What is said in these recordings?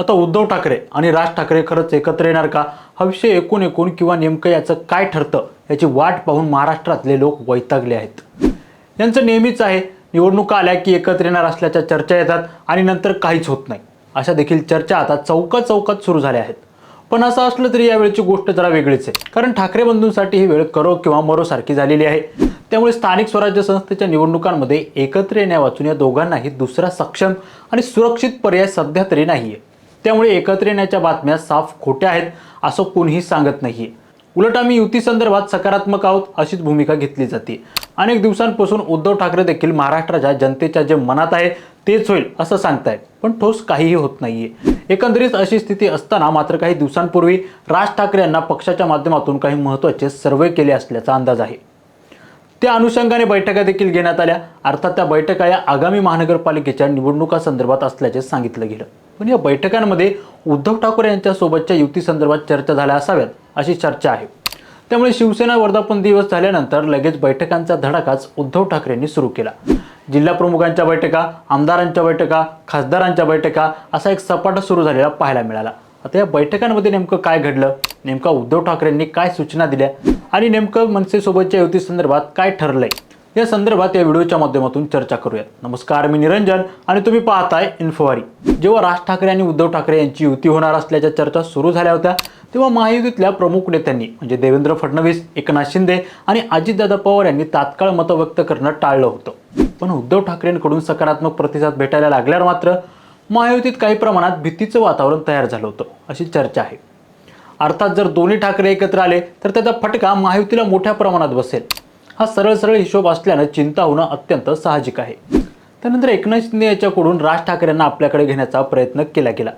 आता उद्धव ठाकरे आणि राज ठाकरे खरंच एकत्र येणार का? हा विषय एकूण एकूण किंवा नेमकं याचं काय ठरतं याची वाट पाहून महाराष्ट्रातले लोक वैतागले आहेत. यांचं नेहमीच आहे निवडणुका आल्या की एकत्र येणार असल्याच्या चर्चा येतात आणि नंतर काहीच होत नाही. अशा देखील चर्चा आता चौकात चौकात सुरू झाल्या आहेत. पण असं असलं तरी यावेळची गोष्ट जरा वेगळीच आहे. कारण ठाकरे बंधूंसाठी ही वेळ करो किंवा मरो सारखी झालेली आहे. त्यामुळे स्थानिक स्वराज्य संस्थेच्या निवडणुकांमध्ये एकत्र येण्यावाचून या दोघांनाही दुसरा सक्षम आणि सुरक्षित पर्याय सध्या तरी नाही आहे त्यामुळे एकत्र येण्याच्या बातम्या साफ खोट्या आहेत असं कोणीही सांगत नाहीये. उलट आम्ही युती संदर्भात सकारात्मक आहोत अशीच भूमिका घेतली जाते. अनेक दिवसांपासून उद्धव ठाकरे देखील महाराष्ट्राच्या जनतेच्या जे मनात आहे तेच होईल असं सांगतायत. पण ठोस काहीही होत नाहीये. एकंदरीत अशी स्थिती असताना मात्र काही दिवसांपूर्वी राज ठाकरे यांना पक्षाच्या माध्यमातून काही महत्त्वाचे सर्वे केले असल्याचा अंदाज आहे. त्या अनुषंगाने बैठका देखील घेण्यात आल्या. अर्थात त्या बैठका या आगामी महानगरपालिकेच्या निवडणुका संदर्भात असल्याचे सांगितलं गेलं. पण या बैठकांमध्ये उद्धव ठाकरे यांच्यासोबतच्या युती संदर्भात चर्चा झाल्या असाव्यात अशी चर्चा आहे. त्यामुळे शिवसेना वर्धापन दिवस झाल्यानंतर लगेच बैठकांचा धडाकाच उद्धव ठाकरेंनी सुरू केला. जिल्हा प्रमुखांच्या बैठका आमदारांच्या बैठका खासदारांच्या बैठका असा एक सपाटा सुरू झालेला पाहायला मिळाला. आता या बैठकांमध्ये नेमकं काय घडलं? नेमका उद्धव ठाकरेंनी काय सूचना दिल्या? आणि नेमकं मनसेसोबतच्या युती संदर्भात काय ठरलंय? या संदर्भात या व्हिडिओच्या माध्यमातून चर्चा करूयात. नमस्कार मी निरंजन आणि तुम्ही पाहताय इन्फोवारी. जेव्हा राज ठाकरे आणि उद्धव ठाकरे यांची युती होणार असल्याच्या चर्चा सुरू झाल्या होत्या तेव्हा महायुतीतल्या प्रमुख नेत्यांनी म्हणजे देवेंद्र फडणवीस एकनाथ शिंदे आणि अजितदादा पवार यांनी तात्काळ मतं व्यक्त करणं टाळलं होतं. पण उद्धव ठाकरेंकडून सकारात्मक प्रतिसाद भेटायला लागल्यावर मात्र महायुतीत काही प्रमाणात भीतीचं वातावरण तयार झालं होतं अशी चर्चा आहे. अर्थात जर दोन्ही ठाकरे एकत्र आले तर त्याचा फटका महायुतीला मोठ्या प्रमाणात बसेल. हा सरळ सरळ हिशोब असल्यानं चिंता होणं अत्यंत साहजिक आहे. त्यानंतर एकनाथ शिंदे याच्याकडून राज ठाकरेंना आपल्याकडे घेण्याचा प्रयत्न केला गेला.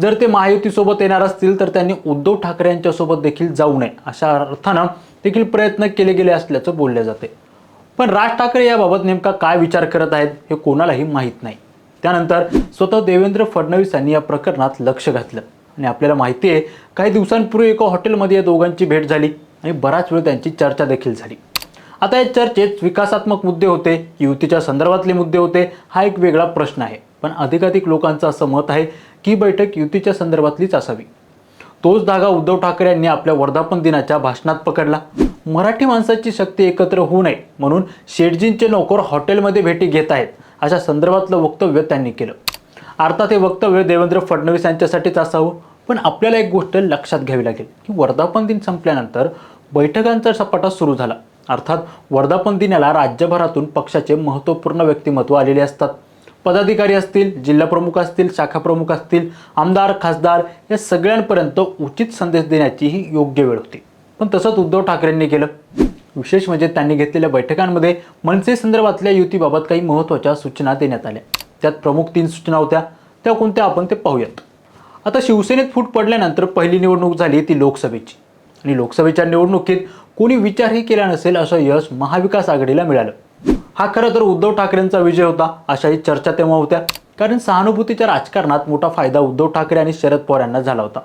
जर ते महायुतीसोबत येणार असतील तर त्यांनी उद्धव ठाकरे यांच्यासोबत देखील जाऊ नये अशा अर्थानं देखील प्रयत्न केले गेले असल्याचं बोलले जाते. पण राज ठाकरे याबाबत नेमका काय विचार करत आहेत हे कोणालाही माहीत नाही. त्यानंतर स्वतः देवेंद्र फडणवीस यांनी या प्रकरणात लक्ष घातलं. आणि आपल्याला माहिती आहे काही दिवसांपूर्वी एका हॉटेलमध्ये या दोघांची भेट झाली आणि बराच वेळ त्यांची चर्चा देखील झाली. आता या चर्चेत विकासात्मक मुद्दे होते युतीच्या संदर्भातले मुद्दे होते हा एक वेगळा प्रश्न आहे. पण अधिकाधिक लोकांचं असं मत आहे की बैठक युतीच्या संदर्भातलीच असावी. तोच धागा उद्धव ठाकरे यांनी आपल्या वर्धापन दिनाच्या भाषणात पकडला. मराठी माणसाची शक्ती एकत्र होऊ नये म्हणून शेटजींचे नोकर हॉटेलमध्ये भेटी घेत आहेत. अशा संदर्भातलं वक्तव्य त्यांनी केलं. अर्थात हे वक्तव्य देवेंद्र फडणवीस यांच्यासाठीच असावं पण आपल्याला एक गोष्ट लक्षात घ्यावी लागेल की वर्धापन दिन संपल्यानंतर बैठकांचा सपाटा सुरू झाला. अर्थात वर्धापन दिनाला राज्यभरातून पक्षाचे महत्त्वपूर्ण व्यक्तिमत्व आलेले असतात. पदाधिकारी असतील जिल्हाप्रमुख असतील शाखाप्रमुख असतील आमदार खासदार या सगळ्यांपर्यंत उचित संदेश देण्याची ही योग्य वेळ होती. पण तसंच उद्धव ठाकरेंनी केलं. विशेष म्हणजे त्यांनी घेतलेल्या बैठकांमध्ये मनसे संदर्भातल्या युतीबाबत काही महत्त्वाच्या सूचना देण्यात आल्या. त्यात प्रमुख तीन सूचना होत्या. त्या कोणत्या आपण ते पाहूयात. आता शिवसेनेत फूट पडल्यानंतर पहिली निवडणूक झाली ती लोकसभेची. आणि लोकसभेच्या निवडणुकीत कोणी विचारही केला नसेल असं यश महाविकास आघाडीला मिळालं. हा खरं तर उद्धव ठाकरेंचा विजय होता अशाही चर्चा तेव्हा होत्या. कारण सहानुभूतीच्या राजकारणात मोठा फायदा उद्धव ठाकरे आणि शरद पवार यांना झाला होता.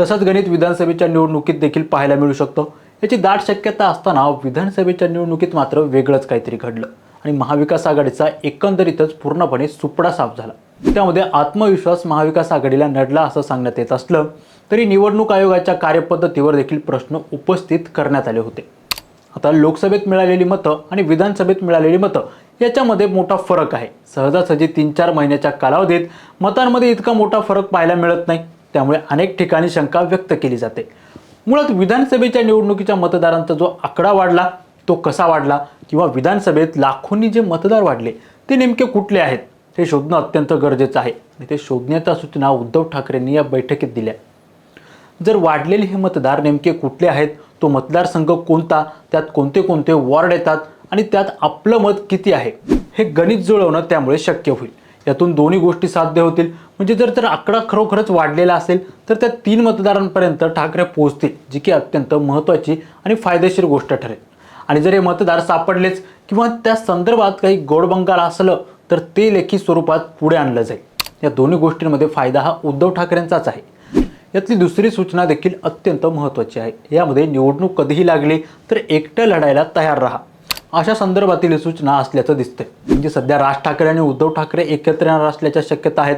तसंच गणित विधानसभेच्या निवडणुकीत देखील पाहायला मिळू शकतो. याची दाट शक्यता असताना विधानसभेच्या निवडणुकीत मात्र वेगळंच काहीतरी घडलं. आणि महाविकास आघाडीचा एकंदरीतच पूर्णपणे सुपडा साफ झाला. त्यामध्ये आत्मविश्वास महाविकास आघाडीला नडला असं सांगण्यात येत असलं तरी निवडणूक आयोगाच्या कार्यपद्धतीवर देखील प्रश्न उपस्थित करण्यात आले होते. आता लोकसभेत मिळालेली मतं आणि विधानसभेत मिळालेली मतं याच्यामध्ये मोठा फरक आहे. सहजासहजी तीन चार महिन्याच्या कालावधीत मतांमध्ये इतका मोठा फरक पाहायला मिळत नाही. त्यामुळे अनेक ठिकाणी शंका व्यक्त केली जाते. मुळात विधानसभेच्या निवडणुकीच्या मतदारांचा जो आकडा वाढला तो कसा वाढला किंवा विधानसभेत लाखोंनी जे मतदार वाढले ते नेमके कुठले आहेत हे शोधणं अत्यंत गरजेचं आहे. आणि ते शोधण्याच्या सूचना उद्धव ठाकरेंनी या बैठकीत दिल्या. जर वाढलेले हे मतदार नेमके कुठले आहेत तो मतदारसंघ कोणता त्यात कोणते कोणते वॉर्ड येतात आणि त्यात आपलं मत किती आहे हे गणित जुळवणं त्यामुळे शक्य होईल. यातून दोन्ही गोष्टी साध्य होतील. म्हणजे जर तर आकडा खरोखरच वाढलेला असेल तर त्या तीन मतदारांपर्यंत ठाकरे पोहोचतील जी की अत्यंत महत्त्वाची आणि फायदेशीर गोष्ट ठरेल. आणि जर हे मतदार सापडलेच किंवा त्या संदर्भात काही गोडबंगाल असलं तर ते लेखी स्वरूपात पुढे आणलं जाईल. या दोन्ही गोष्टींमध्ये फायदा हा उद्धव ठाकरेंचाच आहे. यातली दुसरी सूचना देखील अत्यंत महत्त्वाची आहे. यामध्ये निवडणूक कधीही लागली तर एकटं लढायला तयार राहा. अशा संदर्भातील सूचना असल्याचं दिसतंय. म्हणजे सध्या राज ठाकरे आणि उद्धव ठाकरे एकत्र येणार असल्याच्या शक्यता आहेत.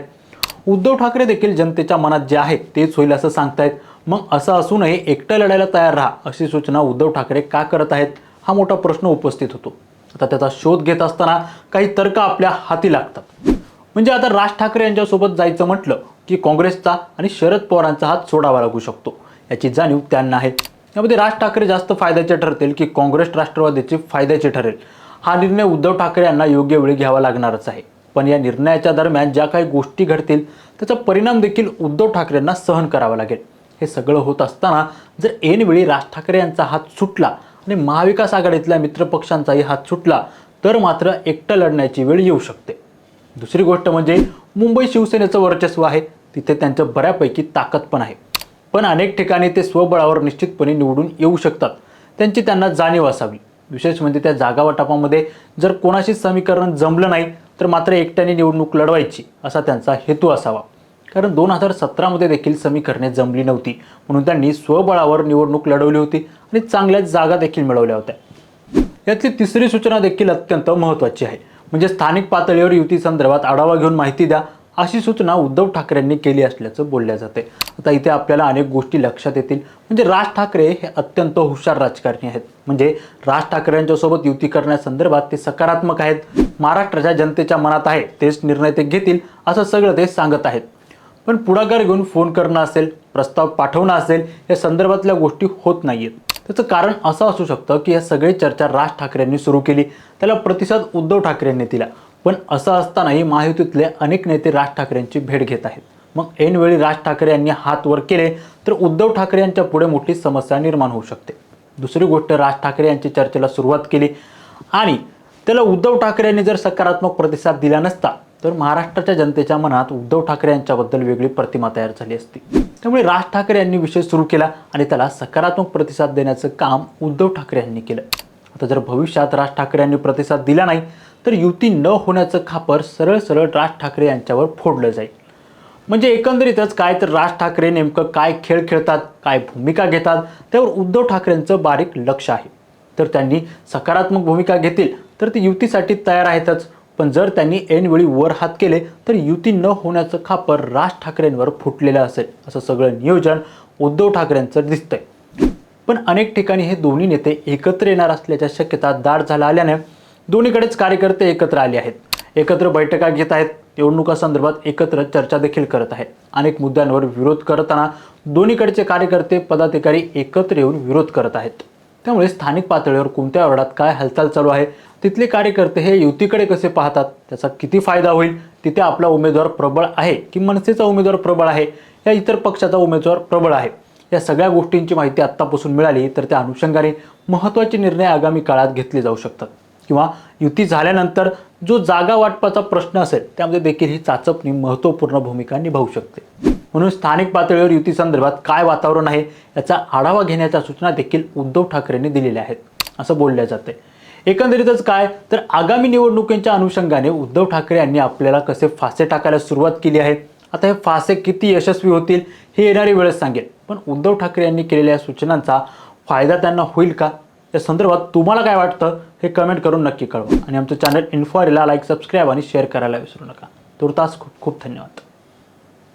उद्धव ठाकरे देखील जनतेच्या मनात जे आहे तेच होईल असं सांगतायत. मग असं असूनही एकटं लढायला तयार राहा अशी सूचना उद्धव ठाकरे का करत आहेत हा मोठा प्रश्न उपस्थित होतो. आता त्याचा शोध घेत असताना काही तर्क आपल्या हाती लागतात. म्हणजे आता राज ठाकरे यांच्यासोबत जायचं म्हटलं की काँग्रेसचा आणि शरद पवारांचा हात सोडावा लागू शकतो. याची जाणीव त्यांना आहे. यामध्ये राज ठाकरे जास्त फायद्याचे ठरतील की काँग्रेस राष्ट्रवादीचे फायद्याचे ठरेल? हा निर्णय उद्धव ठाकरे यांना योग्य वेळी घ्यावा लागणारच आहे. पण या निर्णयाच्या दरम्यान ज्या काही गोष्टी घडतील त्याचा परिणाम देखील उद्धव ठाकरेंना सहन करावा लागेल. हे सगळं होत असताना जर ऐनवेळी राज ठाकरे यांचा हात सुटला आणि महाविकास आघाडीतल्या मित्रपक्षांचाही हात सुटला तर मात्र एकटं लढण्याची वेळ येऊ शकते. दुसरी गोष्ट म्हणजे मुंबई शिवसेनेचं वर्चस्व आहे तिथे त्यांचं बऱ्यापैकी ताकद पण आहे. पण अनेक ठिकाणी ते स्वबळावर निश्चितपणे निवडून येऊ शकतात. त्यांची त्यांना जाणीव असावी. विशेष म्हणजे त्या जागा वाटपामध्ये जर कोणाशी समीकरण जमलं नाही तर मात्र एकट्याने निवडणूक लढवायची असा त्यांचा हेतू असावा. कारण दोन हजार सतरामध्ये देखील समीकरणे जमली नव्हती. म्हणून त्यांनी स्वबळावर निवडणूक लढवली होती आणि चांगल्याच जागा देखील मिळवल्या होत्या. यातली तिसरी सूचना देखील अत्यंत महत्त्वाची आहे. म्हणजे स्थानिक पातळीवर युती संदर्भात आढावा घेऊन माहिती द्या. अशी सूचना उद्धव ठाकरेंनी केली असल्याचं बोलल्या जाते. आता इथे आपल्याला अनेक गोष्टी लक्षात येतील. म्हणजे राज ठाकरे हे अत्यंत हुशार राजकारणी आहेत. म्हणजे राज ठाकरे यांच्यासोबत युती करण्यासंदर्भात ते सकारात्मक आहेत. महाराष्ट्राच्या जनतेच्या मनात आहे. तेच निर्णय ते घेतील असं सगळं ते सांगत आहेत. पण पुढाकार घेऊन फोन करणं असेल प्रस्ताव पाठवणं असेल या संदर्भातल्या गोष्टी होत नाहीयेत. त्याचं कारण असं असू शकतं की या सगळी चर्चा राज ठाकरेंनी सुरू केली. त्याला प्रतिसाद उद्धव ठाकरेंनी दिला. पण असं असतानाही महायुतीतले अनेक नेते राज ठाकरेंची भेट घेत आहेत. मग ऐनवेळी राज ठाकरे यांनी हात वर केले तर उद्धव ठाकरे यांच्या पुढे मोठी समस्या निर्माण होऊ शकते. दुसरी गोष्ट राज ठाकरे यांची चर्चेला सुरुवात केली आणि त्याला उद्धव ठाकरे यांनी जर सकारात्मक प्रतिसाद दिला नसता तर महाराष्ट्राच्या जनतेच्या मनात उद्धव ठाकरे यांच्याबद्दल वेगळी प्रतिमा तयार झाली असती. त्यामुळे राज ठाकरे यांनी विषय सुरू केला आणि त्याला सकारात्मक प्रतिसाद देण्याचं काम उद्धव ठाकरे यांनी केलं. आता जर भविष्यात राज ठाकरे यांनी प्रतिसाद दिला नाही तर युती न होण्याचं खापर सरळ सरळ राज ठाकरे यांच्यावर फोडलं जाईल. म्हणजे एकंदरीतच काय तर राज ठाकरे नेमकं काय खेळ खेळतात काय भूमिका घेतात त्यावर उद्धव ठाकरेंचं बारीक लक्ष आहे. तर त्यांनी सकारात्मक भूमिका घेतील तर ते युतीसाठी तयार आहेतच. पण जर त्यांनी ऐनवेळी वर हात केले तर युती न होण्याचं खापर राज ठाकरेंवर फुटलेलं असेल असं सगळं नियोजन उद्धव ठाकरेंचं दिसतंय. पण अनेक ठिकाणी हे दोन्ही नेते एकत्र येणार असल्याच्या शक्यता दाट झाल्या आल्याने दोन्हीकडेच कार्यकर्ते एकत्र आले आहेत. एकत्र बैठका घेत आहेत. निवडणुकासंदर्भात एकत्र चर्चा देखील करत आहेत. अनेक मुद्द्यांवर विरोध करताना दोन्हीकडचे कार्यकर्ते पदाधिकारी एकत्र येऊन विरोध करत आहेत. त्यामुळे स्थानिक पातळीवर कोणत्या वॉर्डात काय हालचाल चालू आहे तिथले कार्यकर्ते हे युतीकडे कसे पाहतात त्याचा किती फायदा होईल तिथे आपला उमेदवार प्रबळ आहे की मनसेचा उमेदवार प्रबळ आहे या इतर पक्षाचा उमेदवार प्रबळ आहे. या सगळ्या गोष्टींची माहिती आत्तापासून मिळाली तर त्या अनुषंगाने महत्त्वाचे निर्णय आगामी काळात घेतले जाऊ शकतात. किंवा युती झाल्यानंतर जो जागा वाटपाचा प्रश्न असेल त्यामध्ये देखील ही चाचपणी महत्त्वपूर्ण भूमिका निभावू शकते. म्हणून स्थानिक पातळीवर युती संदर्भात काय वातावरण आहे याचा आढावा घेण्याच्या सूचना देखील उद्धव ठाकरेंनी दिलेल्या आहेत असं बोलल्या जाते. एकंदरीतच काय तर आगामी निवडणुकींच्या अनुषंगाने उद्धव ठाकरे यांनी आपल्याला कसे फासे टाकायला सुरुवात केली आहे? आता हे फासे किती यशस्वी होतील हे येणारी वेळच सांगेल. पण उद्धव ठाकरे यांनी केलेल्या सूचनांचा फायदा त्यांना होईल का? या संदर्भात तुम्हाला काय वाटतं हे कमेंट करून नक्की कळवा. आणि आमचं चॅनल इन्फॉरीला लाईक सबस्क्राईब आणि शेअर करायला विसरू नका. तुर्तास खूप खूप धन्यवाद.